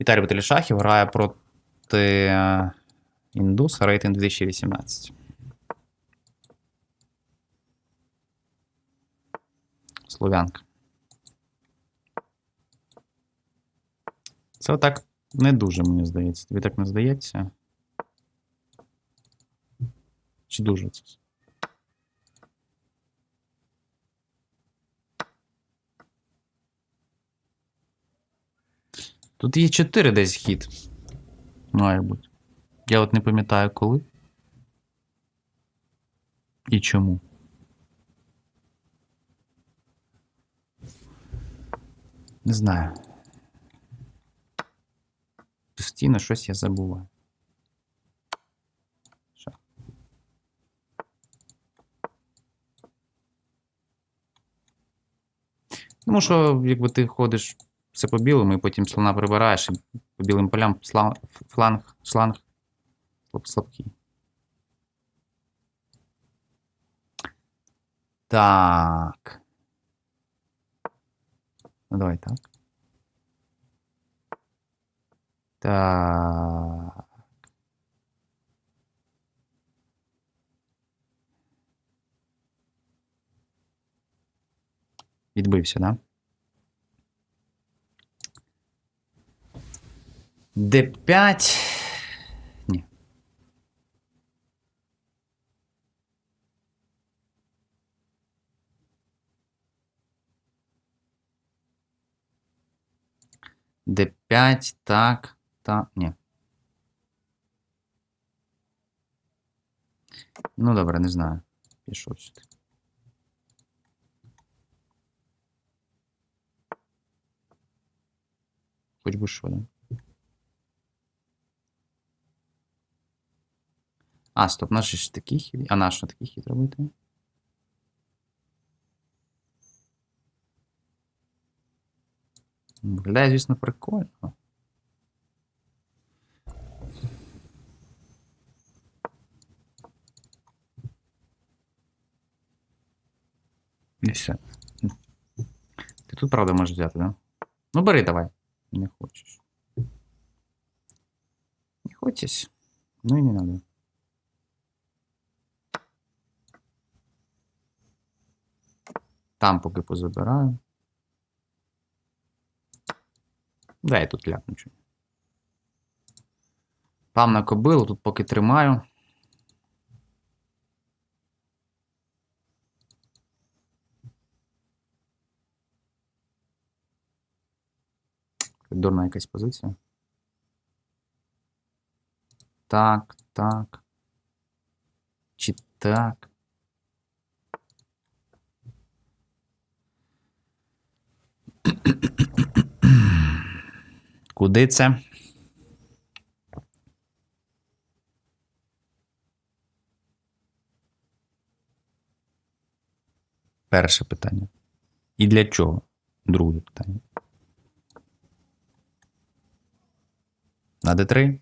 Віталій Баталій Шахів грає проти е, індуса рейтинг 2018. Слов'янка. Це отак не дуже, мені здається. Тобі так не здається? Чи дуже це? Тут є 4 десь хід. Має бути. Я от не пам'ятаю коли. І чому. Не знаю. Постійно щось я забуваю. Що? Тому що, якби ти ходиш все по білому, і потім слона прибираєш, і по білим полям сла- фланг, шланг слаб- слабкий. Так. Ну, давай так. Так. Відбився, да? Д5. Ні. Д5, так, так, ні. Ну, добре, не знаю. Пішов сюди. Хоч би що, да? А, стоп, наш ж такий хід. А наш на такий хід робити? Виглядає, звісно, прикольно. І все. Ти тут, правда, можеш взяти, да? Ну, бери давай. Не хочеш. Не хочеш. Ну і не надо. Там поки позабираю. Да, я тут ляпну чуть. Пам на кобилу, тут поки тримаю. Дурна якась позиція. Так, так. Чи так? Куди це? Перше питання. І для чого? Друге питання. На Д3?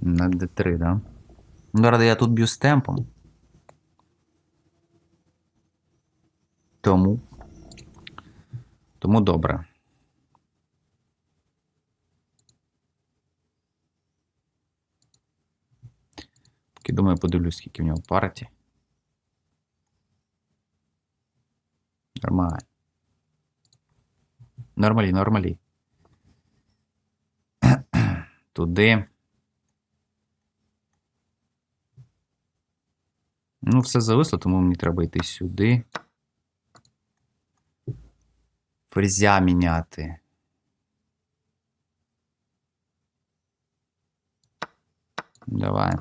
На Д3, да? Ну, зараз я тут б'ю з темпом. Тому. Тому добре. Поки думаю, подивлюсь, скільки в нього партій. Нормально. Нормалі, нормалі. Туди. Ну, все зависло, тому мені треба йти сюди. Ферзя міняти. Давай.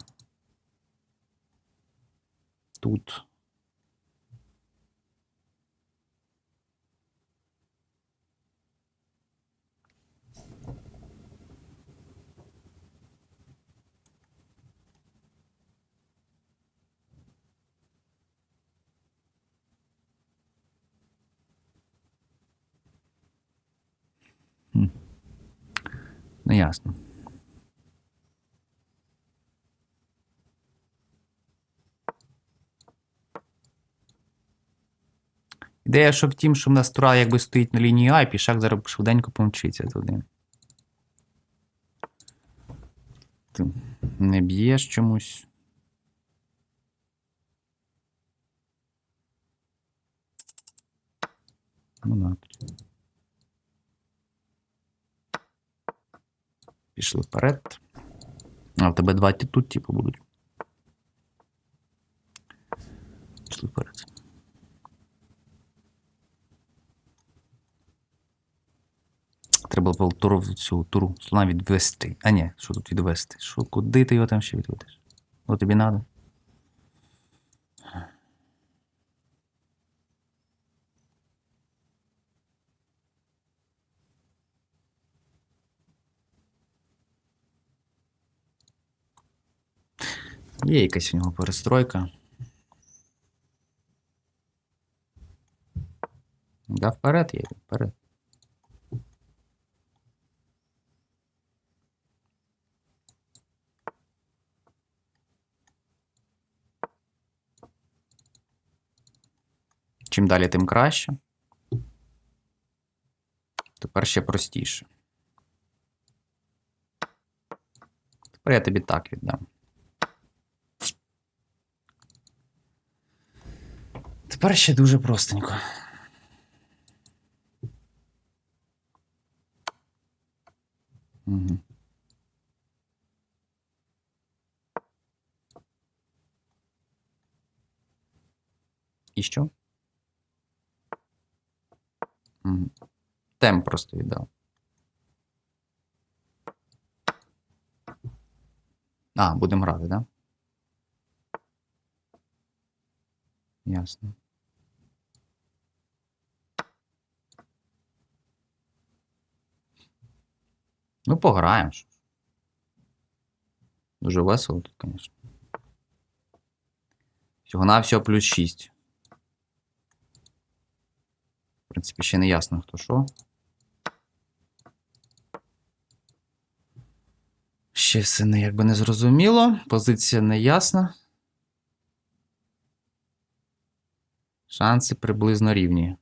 Тут. Ну, ясно. Ідея, що в тім, що в нас тура якби стоїть на лінії А, і пішак зараз швиденько помчиться туди. Ти не б'єш чомусь. Ну да. Пішли вперед. А в тебе два тут, типу, будуть. Пішли вперед. Треба було туру, цю туру слона відвести. А ні, що тут відвести? Що, куди ти його там ще відведеш? О, тобі надо. Є якась у нього перестройка. Да, вперед є, вперед. Чим далі, тим краще. Тепер ще простіше. Тепер я тобі так віддам. Тепер ще дуже простенько. Угу. І що? Угу. Темп просто віддав. А, будемо грати, так? Да? Ясно. Ну, пограємо. Дуже весело тут, звісно. Всього на всього плюс 6. В принципі, ще не ясно, хто що. Ще все не якби не зрозуміло. Позиція не ясна. Шанси приблизно рівні.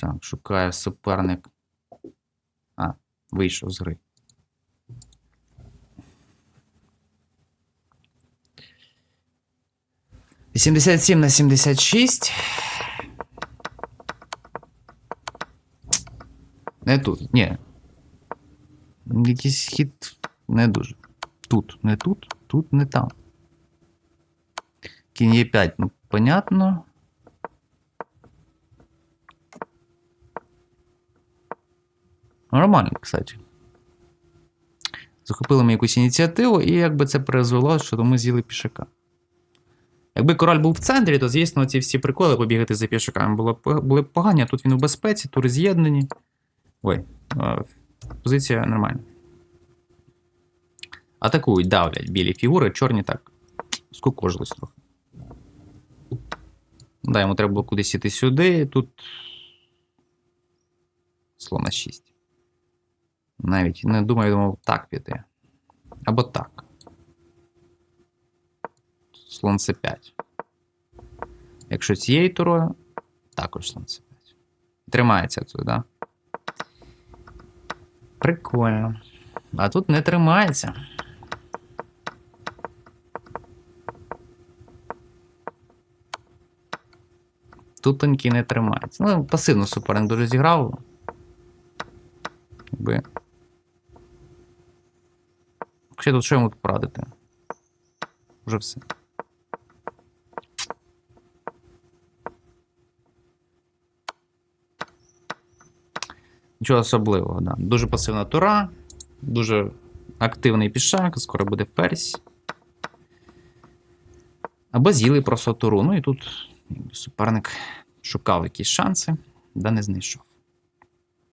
Так, шукає суперник. А, вийшов з гри. Вісімдесят сім на сімдесят шість. Не тут, ні. Якийсь хід не дуже. Тут, не тут, тут, не там. Кінь є 5, ну, понятно. Нормально, кстати. Захопили ми якусь ініціативу, і якби це призвело, що ми з'їли пішака. Якби король був в центрі, то, звісно, ці всі приколи побігати за пішаками було б, були б погані, а тут він у безпеці, тури з'єднані. Ой, позиція нормальна. Атакують, давлять білі фігури, чорні так. Скукожились трохи. Да, йому треба було кудись іти сюди, тут. Слона 6. Навіть не думаю, думав так піти. Або так. Слон С5. Якщо цією турою, також слон С5. Тримається тут, да? Прикольно. А тут не тримається. Тут тонкі не тримається. Ну, пасивно суперник дуже зіграв. Якби. Ще тут що йому порадити? Вже все. Нічого особливого, да. Дуже пасивна тура, дуже активний пішак, скоро буде ферзь. Або з'їли просто туру. Ну і тут суперник шукав якісь шанси, да не знайшов.